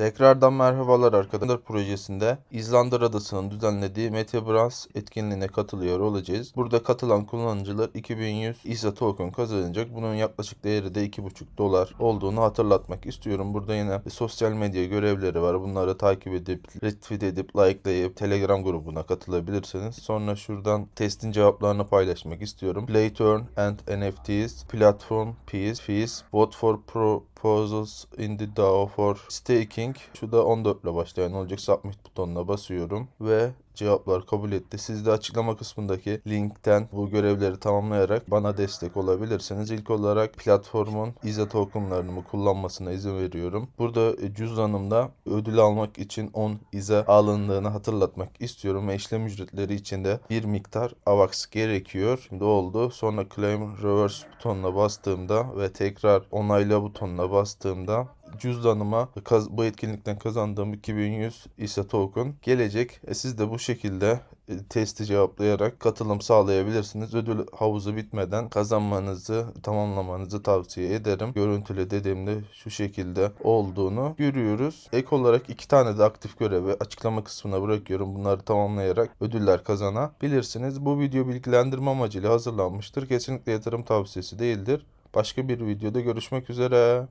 Tekrardan merhabalar arkadaşlar projesinde İzlanda Adası'nın düzenlediği Meteobras etkinliğine katılıyor olacağız. Burada katılan kullanıcılar 2100 ISA token kazanacak. Bunun yaklaşık değeri de 2,5 dolar olduğunu hatırlatmak istiyorum. Burada yine sosyal medya görevleri var. Bunları takip edip, retweet edip, likelayıp Telegram grubuna katılabilirsiniz. Sonra şuradan testin cevaplarını paylaşmak istiyorum. Play and NFTs, Platform Fees, Fees, Vote for Proposals in the DAO for Staking. Şu da 14 ile başlayan olacak. Submit butonuna basıyorum ve cevaplar kabul etti. Siz de açıklama kısmındaki linkten bu görevleri tamamlayarak bana destek olabilirsiniz. İlk olarak platformun IZA tokenlarını kullanmasına izin veriyorum. Burada e, cüzdanımda ödül almak için 10 IZA alındığını hatırlatmak istiyorum ve işlem ücretleri için de bir miktar AVAX gerekiyor. Şimdi oldu. Sonra claim reverse butonuna bastığımda ve tekrar onayla butonuna bastığımda cüzdanıma bu etkinlikten kazandığım 2100 ISA token gelecek. E siz de bu şekilde e, testi cevaplayarak katılım sağlayabilirsiniz. Ödül havuzu bitmeden kazanmanızı, tamamlamanızı tavsiye ederim. Görüntülü dediğimde şu şekilde olduğunu görüyoruz. Ek olarak iki tane de aktif görevi açıklama kısmına bırakıyorum. Bunları tamamlayarak ödüller kazanabilirsiniz. Bu video bilgilendirme amacıyla hazırlanmıştır. Kesinlikle yatırım tavsiyesi değildir. Başka bir videoda görüşmek üzere.